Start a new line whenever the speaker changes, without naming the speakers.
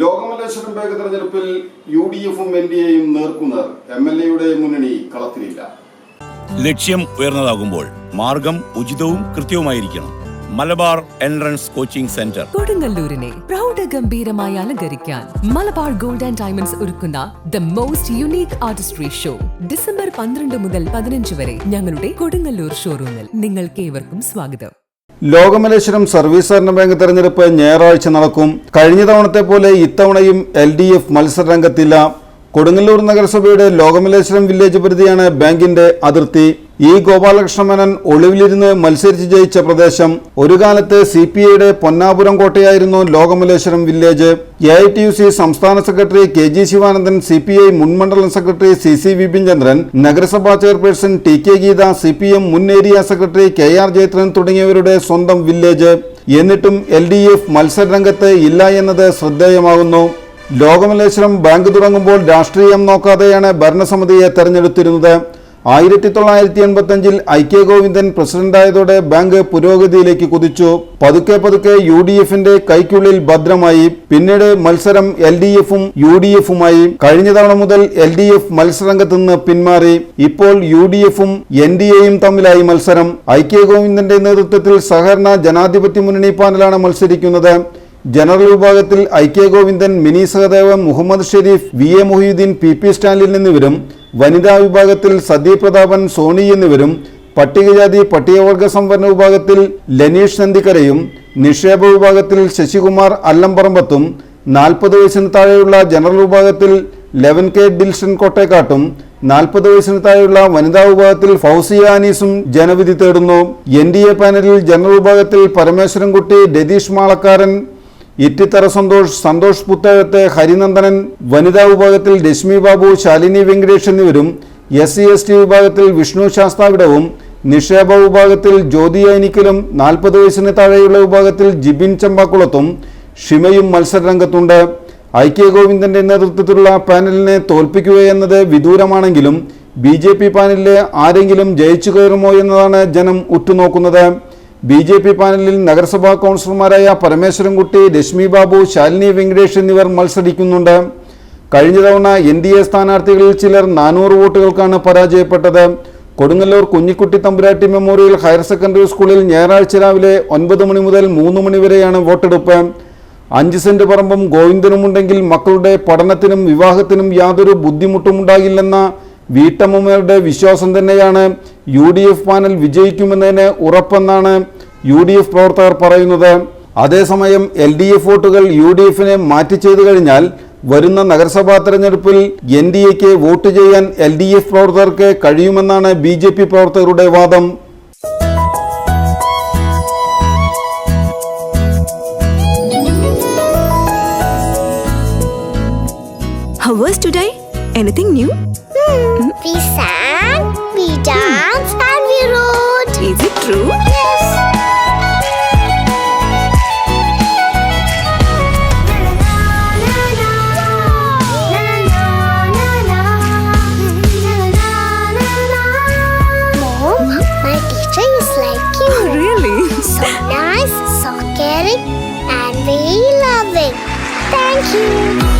Lokamalleswaram bank തെരഞ്ഞെടുപ്പിൽ U D എഫും N D എയും നേർക്കുനേർ. എം എൽ എയുടെ മുന്നണി കളത്തിലില്ല.
ലക്ഷ്യം ഉയർന്നതാകുമ്പോൾ മാർഗം ഉചിതവും കൃത്യവുമായിരിക്കണം. Malabar entrance coaching centre.
കൊടുങ്ങല്ലൂരിനെ പ്രൗഢഗംഭീരമായി അലങ്കരിക്കാൻ മലബാർ ഗോൾഡ് ആൻഡ് ഡയമണ്ട്സ് ഒരുക്കുന്ന the most unique artistry show. December പന്ത്രണ്ട് മുതൽ പതിനഞ്ച് വരെ ഞങ്ങളുടെ കൊടുങ്ങല്ലൂർ ഷോറൂമിൽ നിങ്ങൾക്ക് ഏവർക്കും സ്വാഗതം.
ലോകമലേശ്വരം സർവീസ് സഹകരണ ബാങ്ക് തെരഞ്ഞെടുപ്പ് ഞായറാഴ്ച നടക്കും. കഴിഞ്ഞ തവണത്തെ പോലെ ഇത്തവണയും എൽ ഡി എഫ് മത്സരരംഗത്തില്ല കൊടുങ്ങല്ലൂർ നഗരസഭയുടെ ലോകമലേശ്വരം വില്ലേജ് പരിധിയാണ് ബാങ്കിന്റെ അതിർത്തി. ഇ ഗോപാലകൃഷ്ണ മേനൻ ഒളിവിലിരുന്ന് മത്സരിച്ച് ജയിച്ച പ്രദേശം ഒരു കാലത്ത് സി പി ഐയുടെ Ponnapuram കോട്ടയായിരുന്നു Lokamaleshwaram village. A I T U C സംസ്ഥാന secretary K G Sivanandan C P I മുൻ മണ്ഡലം secretary C C Vipin Chandran നഗരസഭാ chairperson T K Geetha C P M മുൻ area secretary K R Jayathran തുടങ്ങിയവരുടെ സ്വന്തം village. എന്നിട്ടും L D F മത്സരരംഗത്ത് ഇല്ല എന്നത് ശ്രദ്ധേയമാകുന്നു. ലോകമലേശ്വരം ബാങ്ക് തുടങ്ങുമ്പോൾ രാഷ്ട്രീയം നോക്കാതെയാണ് ഭരണസമിതിയെ തെരഞ്ഞെടുത്തിരുന്നത്. ആയിരത്തി തൊള്ളായിരത്തി എൺപത്തി അഞ്ചിൽ ഐക്യ ഗോവിന്ദൻ പ്രസിഡന്റായതോടെ ബാങ്ക് പുരോഗതിയിലേക്ക് കുതിച്ചു. പതുക്കെ പതുക്കെ യു ഡി എഫിന്റെ കൈക്കുള്ളിൽ ഭദ്രമായി. പിന്നീട് മത്സരം എൽ ഡി എഫും യു ഡി എഫുമായി. കഴിഞ്ഞ തവണ മുതൽ എൽ ഡി എഫ് മത്സരരംഗത്ത് നിന്ന് പിന്മാറി. ഇപ്പോൾ യു ഡി എഫും എൻ ഡി എയും തമ്മിലായി മത്സരം. ഐക്യ ഗോവിന്ദന്റെ നേതൃത്വത്തിൽ സഹകരണ ജനാധിപത്യ മുന്നണി പാനലാണ് മത്സരിക്കുന്നത്. ജനറൽ വിഭാഗത്തിൽ I K Govindan Mini Sahadevan Muhammad Sherif V A Moheedeen P P Stalin എന്നിവരും വനിതാ വിഭാഗത്തിൽ സതി പ്രതാപൻ സോണി എന്നിവരും പട്ടികജാതി പട്ടികവർഗ സംവരണ വിഭാഗത്തിൽ ലനീഷ് നന്ദിക്കരയും നിക്ഷേപ വിഭാഗത്തിൽ ശശികുമാർ അല്ലംപറമ്പത്തും നാൽപ്പത് വയസ്സിന് താഴെയുള്ള ജനറൽ വിഭാഗത്തിൽ ലെവൻ കെ ഡിൽഷൻ കോട്ടേക്കാട്ടും നാൽപ്പത് വയസ്സിന് താഴെയുള്ള വനിതാ വിഭാഗത്തിൽ ഫൗസിയ അനീസും ജനവിധി തേടുന്നു. എൻ ഡി എ പാനലിൽ ജനറൽ വിഭാഗത്തിൽ പരമേശ്വരൻകുട്ടി രതീഷ് മാളക്കാരൻ ഇറ്റിത്തറ സന്തോഷ് സന്തോഷ് പുത്തകത്തെ ഹരിനന്ദനൻ വനിതാ വിഭാഗത്തിൽ രശ്മി ബാബു ശാലിനി വെങ്കടേഷ് എന്നിവരും എസ് സി എസ് ടി വിഭാഗത്തിൽ വിഷ്ണു ശാസ്താവിടവും നിക്ഷേപ വിഭാഗത്തിൽ ജ്യോതി ഐനിക്കലും നാൽപ്പത് വയസ്സിന് താഴെയുള്ള വിഭാഗത്തിൽ ജിബിൻ ചമ്പാക്കുളത്തും ഷിമയും മത്സരരംഗത്തുണ്ട്. കെ ഗോവിന്ദന്റെ നേതൃത്വത്തിലുള്ള പാനലിനെ തോൽപ്പിക്കുക എന്നത് വിദൂരമാണെങ്കിലും ബി ജെ പി പാനലിലെ ആരെങ്കിലും ജയിച്ചു കയറുമോ എന്നതാണ് ജനം ഉറ്റുനോക്കുന്നത്. ബി ജെ പി പാനലിൽ നഗരസഭാ കൗൺസിലർമാരായ പരമേശ്വരൻകുട്ടി രശ്മി ബാബു ശാലിനി വെങ്കടേഷ് എന്നിവർ മത്സരിക്കുന്നുണ്ട്. കഴിഞ്ഞ തവണ എൻ ഡി എ സ്ഥാനാർത്ഥികളിൽ ചിലർ നാനൂറ് വോട്ടുകൾക്കാണ് പരാജയപ്പെട്ടത്. കൊടുങ്ങല്ലൂർ കുഞ്ഞിക്കുട്ടി തമ്പുരാട്ടി മെമ്മോറിയൽ ഹയർ സെക്കൻഡറി സ്കൂളിൽ ഞായറാഴ്ച രാവിലെ ഒൻപത് മണി മുതൽ മൂന്ന് മണി വരെയാണ് വോട്ടെടുപ്പ്. അഞ്ച് സെന്റ് പറമ്പും ഗോവിന്ദനുമുണ്ടെങ്കിൽ മക്കളുടെ പഠനത്തിനും വിവാഹത്തിനും യാതൊരു ബുദ്ധിമുട്ടുമുണ്ടാകില്ലെന്ന വീട്ടമ്മമാരുടെ വിശ്വാസം തന്നെയാണ് യു ഡി എഫ് പാനൽ വിജയിക്കുമെന്നതിന് ഉറപ്പെന്നാണ് യു ഡി എഫ് പ്രവർത്തകർ പറയുന്നത് അതേസമയം എൽ ഡി എഫ് വോട്ടുകൾ യു ഡി എഫിനെ മാറ്റി ചെയ്തു കഴിഞ്ഞാൽ വരുന്ന നഗരസഭാ തെരഞ്ഞെടുപ്പിൽ എൻ ഡി എക്ക് വോട്ട് ചെയ്യാൻ എൽ ഡി എഫ് പ്രവർത്തകർക്ക് കഴിയുമെന്നാണ് ബി ജെ പി പ്രവർത്തകരുടെ വാദം
How was today? Anything new?
We sang, we danced, and we wrote.
Is it true?
Yes. Mom, my teacher is like you.
Oh, really?
So nice, so caring, and very loving. Thank you.